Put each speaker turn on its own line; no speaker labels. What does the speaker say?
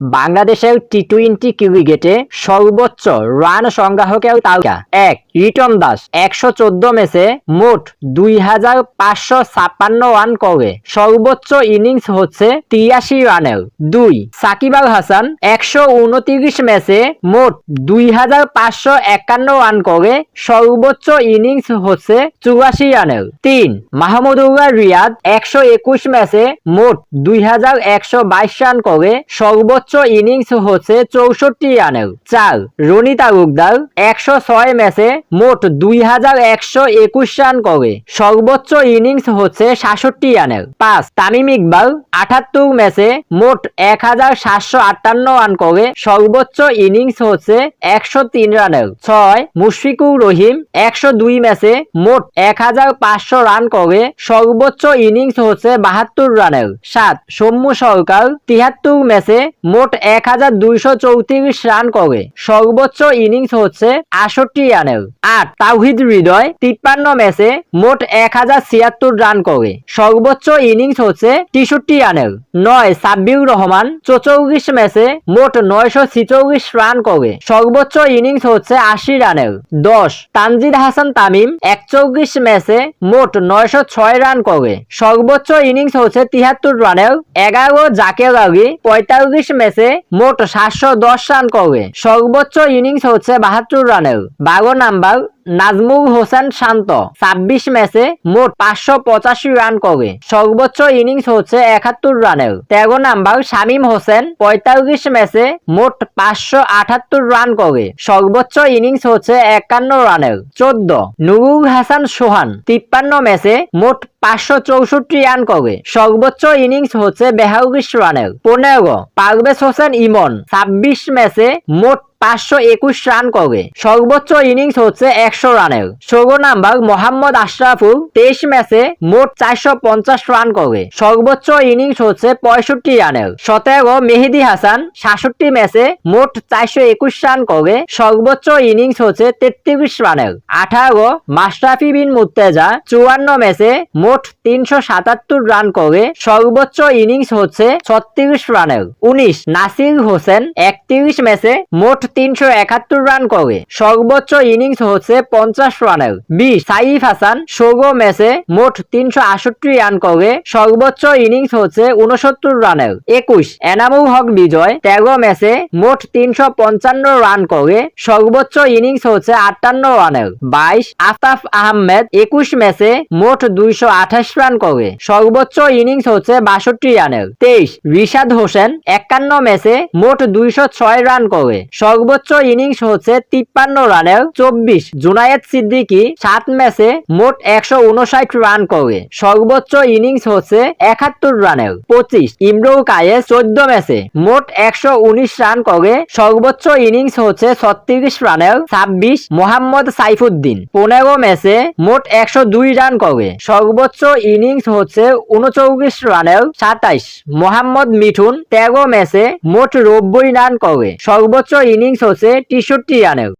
বাংলাদেশের T twenty ক্রিকেটে সর্বোচ্চ রান সংগ্রাহকের তালিকা। এক, রিটন দাস, একশো চোদ্দ ম্যাচে মোট দুই হাজার পাঁচশো ছাপ্পান্ন রান করে। সর্বোচ্চ ইনিংস হচ্ছে তিরাশি রানের দুই, সাকিব আল হাসান, একশো উনত্রিশ ম্যাচে মোট দুই হাজার পাঁচশো একান্ন রান করে। সর্বোচ্চ ইনিংস হচ্ছে চুরাশি রানের তিন মাহমুদুল্লাহ রিয়াদ, একশো একুশ ম্যাচে মোট দুই হাজার একশো বাইশ রান করে। সর্বোচ্চ ইনিংস হচ্ছে চৌষট্টি রানের চার রনি তালুকদার একশো ছয় ম্যাচে মোট দুই হাজার একশো একুশ রান করে। সর্বোচ্চ ইনিংস হচ্ছে সাতষট্টি রানের পাঁচ, তামিম ইকবাল, আটাত্তর ম্যাচে মোট এক হাজার সাতশো আটান্ন রান করে। সর্বোচ্চ ইনিংস হচ্ছে একশো তিন রানের ছয়, মুশফিকুর রহিম, একশো দুই ম্যাচে মোট এক হাজার পাঁচশো রান করে। সর্বোচ্চ ইনিংস হচ্ছে বাহাত্তর রানের সাত, সৌম্য সরকার তিয়াত্তর ম্যাচে মোট এক চৌত্রিশ রান করে। সর্বোচ্চ ইনিংস হচ্ছে আষট্টি রানের। আট তাওহিদ হৃদয় তিপ্পান্ন ম্যাচে মোট এক হাজার ছিয়াত্তর রান করে। সর্বোচ্চ ইনিংস হচ্ছে তেষট্টি রানের। নয় সাব্বির রহমান চৌচল্লিশ ম্যাচে মোট নয়শো রান করে। সর্বোচ্চ ইনিংস হচ্ছে আশি রানের। দশ তানজিদ হাসান তামিম একচল্লিশ ম্যাচে মোট নয়শো ছয় রান করে। সর্বোচ্চ ইনিংস হচ্ছে তিয়াত্তর রানের। এগারো জাকের আলী পঁয়তাল্লিশ ম্যাচে মোট সাতশো দশ রান করে সর্বোচ্চ ইনিংস হচ্ছে বাহাত্তর রানের বারো নাম্বার নাজমুল হোসেন শান্ত। ছাব্বিশ ম্যাচে মোট পাঁচশো পঁচাশি রান করে। সর্বোচ্চ ইনিংস হচ্ছে একাত্তর রানের। তেরো নাম্বার শামীম হোসেন পঁয়তাল্লিশ ম্যাচে মোট পাঁচশো আটাত্তর রান করে। সর্বোচ্চ ইনিংস হচ্ছে একান্ন রানের। চোদ্দ নুরুল হাসান সোহান তিপ্পান্ন ম্যাচে মোট পাঁচশো চৌষট্টি রান করে। সর্বোচ্চ ইনিংস হচ্ছে বেহাল্লিশ রানের। পনেরো পারভেজ হোসেন ইমন ছাব্বিশ ম্যাচে মোট পাঁচশো একুশ রান করে। সর্বোচ্চ ইনিংস হচ্ছে একশো রানের। ষোলো নাম্বার মোহাম্মদ আশরাফুল তেইশ ম্যাচে মোট চারশো পঞ্চাশ রান করে। সর্বোচ্চ ইনিংস হচ্ছে পঁয়ষট্টি রানের। সতেরো মেহেদি হাসান সাতষট্টি ম্যাচে মোট চারশো একুশ রান করে। সর্বোচ্চ ইনিংস হচ্ছে তেত্রিশ রানের। আঠারো মাশরাফি বিন মুর্তেজা চুয়ান্ন ম্যাচে মোট তিনশো সাতাত্তর রান করে। সর্বোচ্চ ইনিংস হচ্ছে ছত্রিশ রানের। উনিশ নাসির হোসেন একত্রিশ ম্যাচে মোট তিনশো একাত্তর রান করে। সর্বোচ্চ ইনিংস হচ্ছে পঞ্চাশ রানের বিশ সাইফ হাসান ষোলো ম্যাচে মোট তিনশো আষট্টি রান করে। সর্বোচ্চ ইনিংস হচ্ছে উনসত্তর রানের একুশ, এনামুল হক বিজয়, তেরো ম্যাচে মোট তিনশো পঞ্চান্ন রান করে। সর্বোচ্চ ইনিংস হচ্ছে আটান্ন রানের বাইশ আফতাফ আহমেদ, একুশ ম্যাচে মোট দুইশো আঠাশ রান করে। সর্বোচ্চ ইনিংস হচ্ছে বাষট্টি রানের তেইশ, রিশাদ হোসেন, একান্ন ম্যাচে মোট দুইশো ছয় রান করে। সর্বোচ্চ ইনিংস হচ্ছে তিপ্পান্ন রানের চব্বিশ। জুনায়েদ সিদ্দিকি সাত ম্যাচে মোট একশো উনষাট রান করে। সর্বোচ্চ ইনিংস হচ্ছে একাত্তর রানের পঁচিশ। ইমরুল কায়েস চোদ্দ ম্যাচে মোট একশো উনিশ রান করে। সর্বোচ্চ ইনিংস হচ্ছে ছত্রিশ রানের ছাব্বিশ। মোহাম্মদ সাইফুদ্দিন পনেরো ম্যাচে মোট একশো দুই রান করে। সর্বোচ্চ ইনিংস হচ্ছে উনচল্লিশ রানের সাতাইশ। মোহাম্মদ মিঠুন তেরো ম্যাচে মোট নব্বই রান করে। সর্বোচ্চ ইনিংস হচ্ছে তেষট্টি রানের।